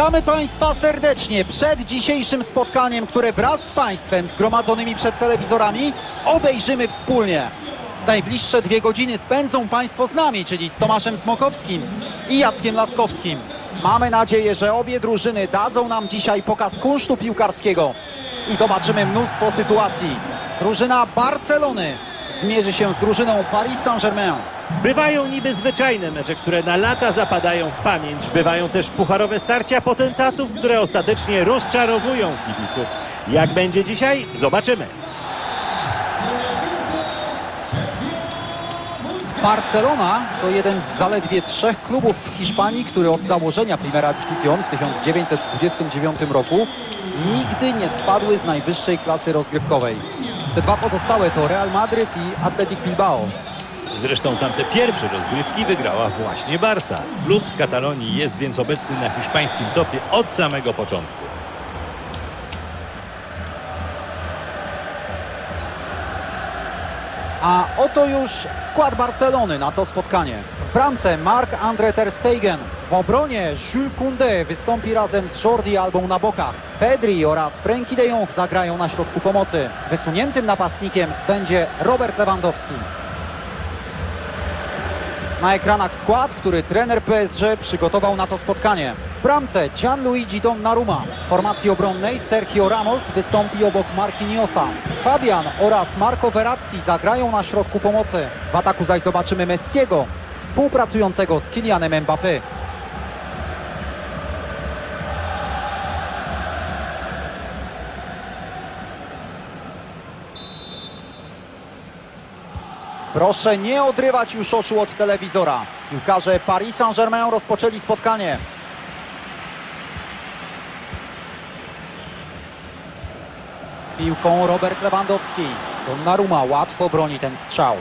Witamy Państwa serdecznie przed dzisiejszym spotkaniem, które wraz z Państwem zgromadzonymi przed telewizorami obejrzymy wspólnie. Najbliższe dwie godziny spędzą Państwo z nami, czyli z Tomaszem Smokowskim i Jackiem Laskowskim. Mamy nadzieję, że obie drużyny dadzą nam dzisiaj pokaz kunsztu piłkarskiego i zobaczymy mnóstwo sytuacji. Drużyna Barcelony zmierzy się z drużyną Paris Saint-Germain. Bywają niby zwyczajne mecze, które na lata zapadają w pamięć. Bywają też pucharowe starcia potentatów, które ostatecznie rozczarowują kibiców. Jak będzie dzisiaj? Zobaczymy. Barcelona to jeden z zaledwie trzech klubów w Hiszpanii, który od założenia Primera División w 1929 roku nigdy nie spadły z najwyższej klasy rozgrywkowej. Te dwa pozostałe to Real Madryt i Athletic Bilbao. Zresztą tamte pierwsze rozgrywki wygrała właśnie Barsa. Klub z Katalonii jest więc obecny na hiszpańskim topie od samego początku. A oto już skład Barcelony na to spotkanie. W bramce Marc-André Ter Stegen. W obronie Jules Koundé wystąpi razem z Jordi Albą na bokach. Pedri oraz Frenkie de Jong zagrają na środku pomocy. Wysuniętym napastnikiem będzie Robert Lewandowski. Na ekranach skład, który trener PSG przygotował na to spotkanie. W bramce Gianluigi Donnarumma. W formacji obronnej Sergio Ramos wystąpi obok Marquinhosa. Fabian oraz Marco Verratti zagrają na środku pomocy. W ataku zaś zobaczymy Messiego, współpracującego z Kylianem Mbappé. Proszę nie odrywać już oczu od telewizora. Piłkarze Paris Saint-Germain rozpoczęli spotkanie. Z piłką Robert Lewandowski. Donnarumma łatwo broni ten strzał.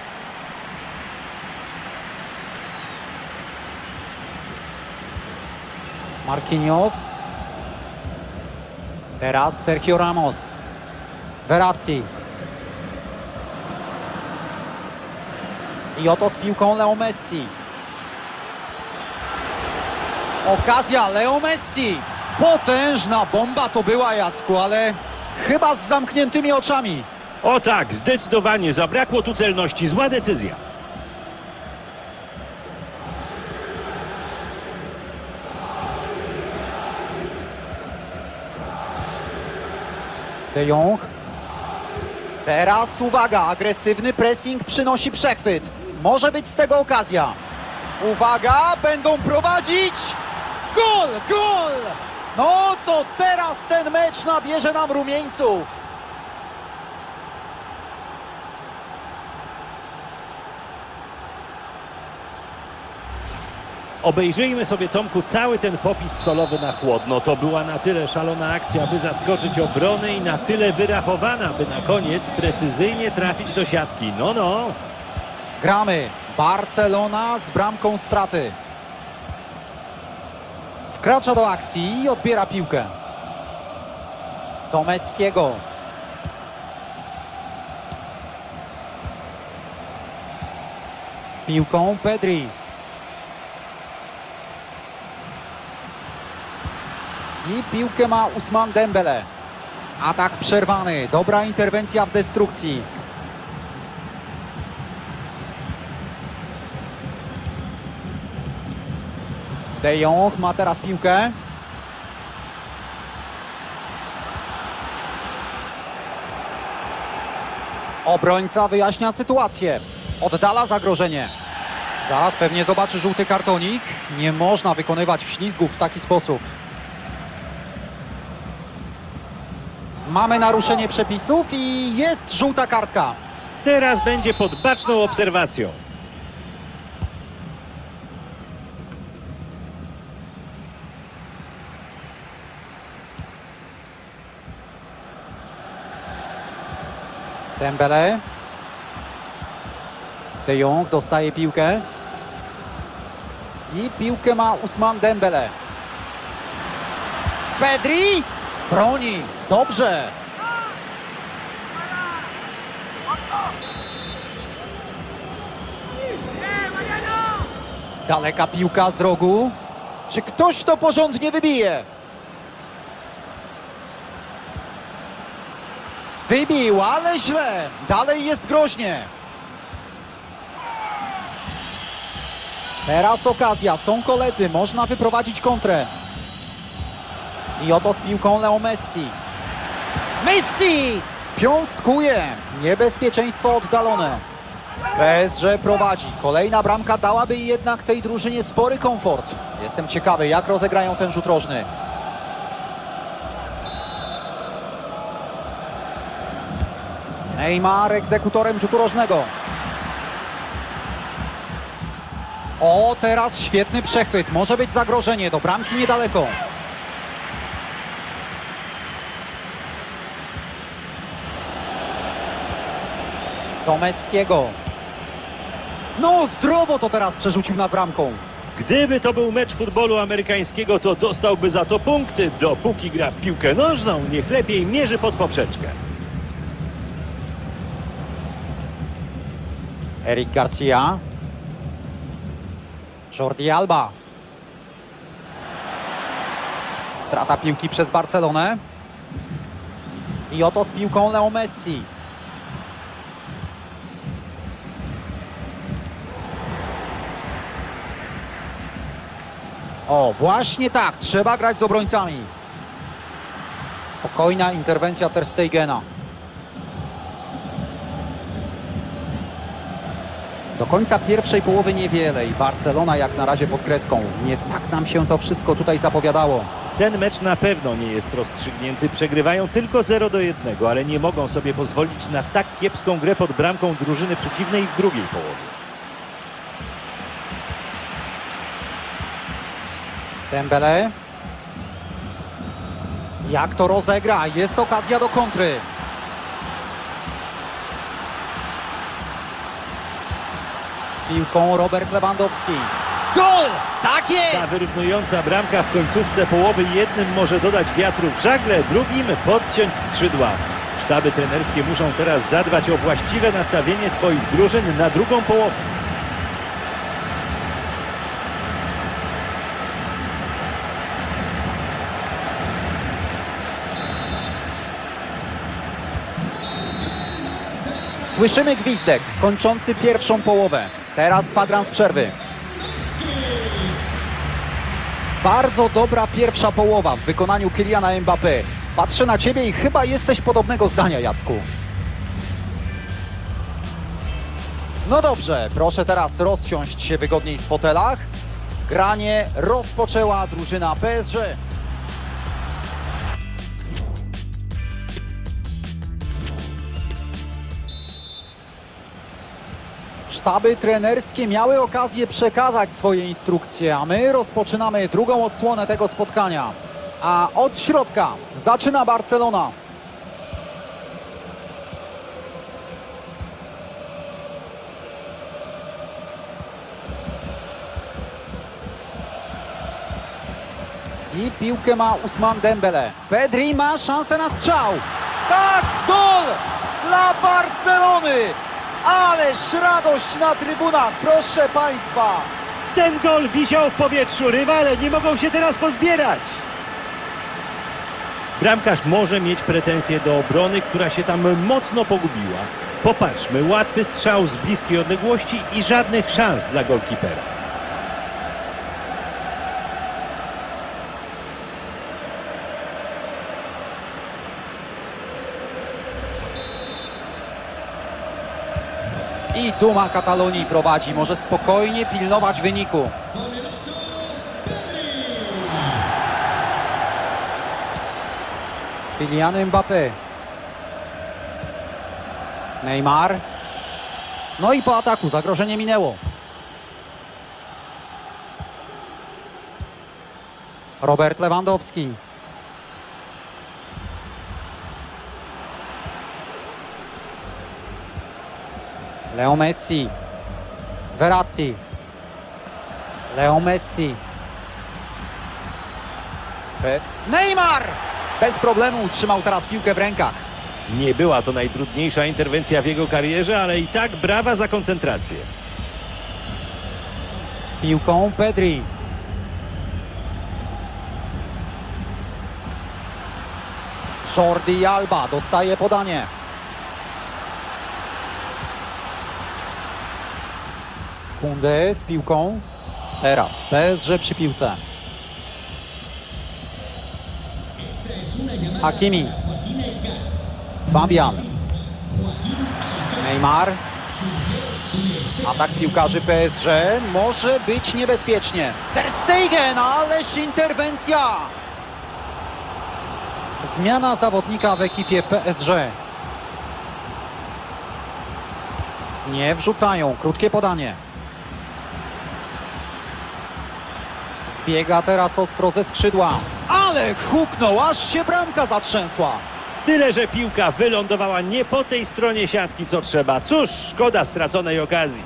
Marquinhos. Teraz Sergio Ramos. Verratti. I oto z piłką Leo Messi. Okazja Leo Messi. Potężna bomba to była Jacku, ale chyba z zamkniętymi oczami. O tak, zdecydowanie zabrakło tu celności. Zła decyzja. De Jong. Teraz uwaga, agresywny pressing przynosi przechwyt. Może być z tego okazja. Uwaga, będą prowadzić. Gol, gol! No to teraz ten mecz nabierze nam rumieńców. Obejrzyjmy sobie, Tomku, cały ten popis solowy na chłodno. To była na tyle szalona akcja, by zaskoczyć obronę i na tyle wyrachowana, by na koniec precyzyjnie trafić do siatki. No, no. Gramy. Barcelona z bramką straty. Wkracza do akcji i odbiera piłkę. Do Messiego. Z piłką Pedri. I piłkę ma Usman Dembele. Atak przerwany. Dobra interwencja w destrukcji. De Jong ma teraz piłkę. Obrońca wyjaśnia sytuację. Oddala zagrożenie. Zaraz pewnie zobaczy żółty kartonik. Nie można wykonywać ślizgów w taki sposób. Mamy naruszenie przepisów i jest żółta kartka. Teraz będzie pod baczną obserwacją. Dembele. De Jong dostaje piłkę. I piłkę ma Usman Dembele. Pedri broni. Dobrze. Daleka piłka z rogu. Czy ktoś to porządnie wybije? Wybił, ale źle. Dalej jest groźnie. Teraz okazja, są koledzy, można wyprowadzić kontrę. I oto z piłką Leo Messi. Messi! Piąstkuje. Niebezpieczeństwo oddalone. PSG prowadzi. Kolejna bramka dałaby jednak tej drużynie spory komfort. Jestem ciekawy, jak rozegrają ten rzut rożny. Neymar egzekutorem rzutu rożnego. O, teraz świetny przechwyt. Może być zagrożenie. Do bramki niedaleko. Do Messiego. No, zdrowo to teraz przerzucił nad bramką. Gdyby to był mecz futbolu amerykańskiego, to dostałby za to punkty. Dopóki gra w piłkę nożną, niech lepiej mierzy pod poprzeczkę. Eric Garcia. Jordi Alba. Strata piłki przez Barcelonę. I oto z piłką Leo Messi. O, właśnie tak, trzeba grać z obrońcami. Spokojna interwencja Ter Stegena. Do końca pierwszej połowy niewiele i Barcelona jak na razie pod kreską. Nie tak nam się to wszystko tutaj zapowiadało. Ten mecz na pewno nie jest rozstrzygnięty. Przegrywają tylko 0 do 1, ale nie mogą sobie pozwolić na tak kiepską grę pod bramką drużyny przeciwnej w drugiej połowie. Dembele. Jak to rozegra? Jest okazja do kontry. Piłką Robert Lewandowski. Gol! Tak Ta jest! wyrównująca bramka w końcówce połowy jednym może dodać wiatru w żagle, drugim podciąć skrzydła. Sztaby trenerskie muszą teraz zadbać o właściwe nastawienie swoich drużyn na drugą połowę. Słyszymy gwizdek kończący pierwszą połowę. Teraz kwadrans przerwy. Bardzo dobra pierwsza połowa w wykonaniu Kyliana Mbappé. Patrzę na ciebie i chyba jesteś podobnego zdania, Jacku. No dobrze, proszę teraz rozsiąść się wygodniej w fotelach. Granie rozpoczęła drużyna PSG. Sztaby trenerskie miały okazję przekazać swoje instrukcje, a my rozpoczynamy drugą odsłonę tego spotkania. A od środka zaczyna Barcelona. I piłkę ma Usman Dembele. Pedri ma szansę na strzał. Tak, gol dla Barcelony! Ależ radość na trybunach, proszę Państwa! Ten gol wisiał w powietrzu, rywale nie mogą się teraz pozbierać. Bramkarz może mieć pretensje do obrony, która się tam mocno pogubiła. Popatrzmy, łatwy strzał z bliskiej odległości i żadnych szans dla golkipera. I Duma Katalonii prowadzi, może spokojnie pilnować wyniku. Kylian Mbappé. Neymar. No i po ataku zagrożenie minęło. Robert Lewandowski. Leo Messi. Verratti. Leo Messi. Pe- Neymar! Bez problemu utrzymał teraz piłkę w rękach. Nie była to najtrudniejsza interwencja w jego karierze, ale i tak brawa za koncentrację. Z piłką Pedri. Jordi Alba dostaje podanie. Kunde z piłką. Teraz PSG przy piłce. Hakimi. Fabian. Neymar. Atak piłkarzy PSG może być niebezpiecznie. Ter Stegen, ależ interwencja! Zmiana zawodnika w ekipie PSG. Nie wrzucają, krótkie podanie. Zbiega teraz ostro ze skrzydła. Ale huknął, aż się bramka zatrzęsła. Tyle, że piłka wylądowała nie po tej stronie siatki, co trzeba. Cóż, szkoda straconej okazji.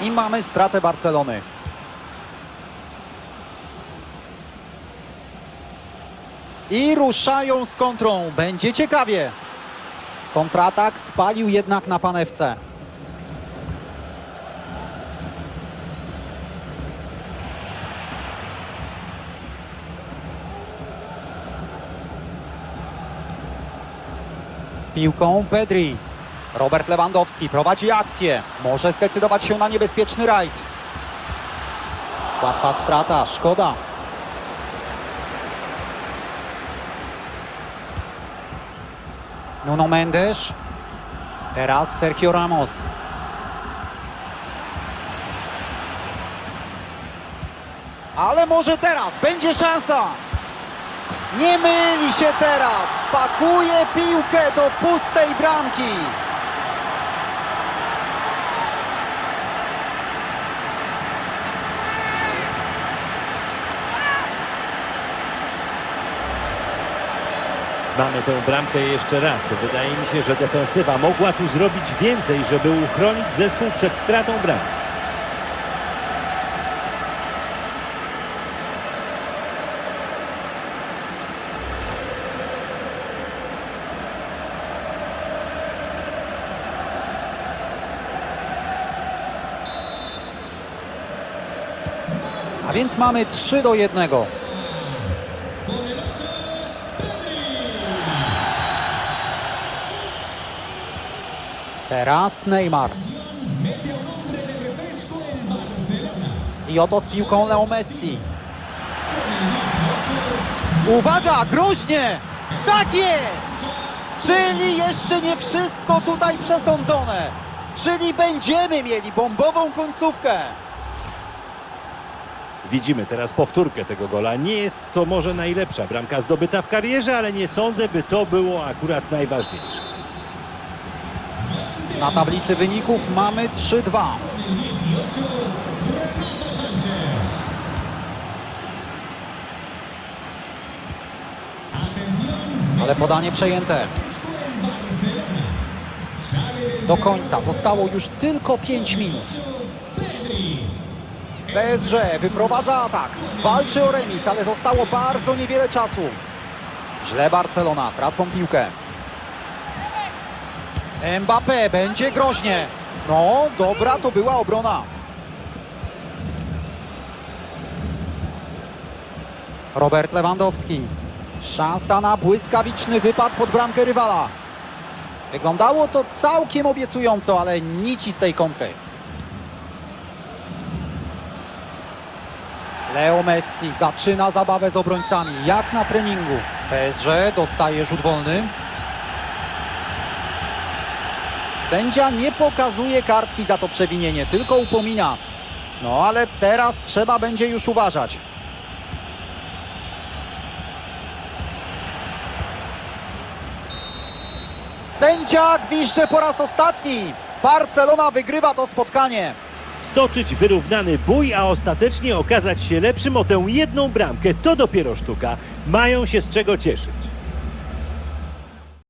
I mamy stratę Barcelony. I ruszają z kontrą. Będzie ciekawie. Kontratak spalił jednak na panewce. Z piłką Pedri. Robert Lewandowski prowadzi akcję. Może zdecydować się na niebezpieczny rajd. Łatwa strata, szkoda. Nuno Mendes. Teraz Sergio Ramos. Ale może teraz będzie szansa. Nie myli się teraz. Pakuje piłkę do pustej bramki. Mamy tę bramkę jeszcze raz. Wydaje mi się, że defensywa mogła tu zrobić więcej, żeby uchronić zespół przed stratą bramki. A więc mamy 3 do 1. Teraz Neymar. I oto z piłką Leo Messi. Uwaga, groźnie! Tak jest! Czyli jeszcze nie wszystko tutaj przesądzone. Czyli będziemy mieli bombową końcówkę. Widzimy teraz powtórkę tego gola. Nie jest to może najlepsza bramka zdobyta w karierze, ale nie sądzę, by to było akurat najważniejsze. Na tablicy wyników mamy 3-2. Ale podanie przejęte. Do końca zostało już tylko 5 minut. PSG wyprowadza atak. Walczy o remis, ale zostało bardzo niewiele czasu. Źle Barcelona, tracą piłkę. Mbappé będzie groźnie. No, dobra to była obrona. Robert Lewandowski. Szansa na błyskawiczny wypad pod bramkę rywala. Wyglądało to całkiem obiecująco, ale nici z tej kontry. Leo Messi zaczyna zabawę z obrońcami, jak na treningu. PSG dostaje rzut wolny. Sędzia nie pokazuje kartki za to przewinienie, tylko upomina. No ale teraz trzeba będzie już uważać. Sędzia gwizdże po raz ostatni. Barcelona wygrywa to spotkanie. Stoczyć wyrównany bój, a ostatecznie okazać się lepszym o tę jedną bramkę, to dopiero sztuka. Mają się z czego cieszyć.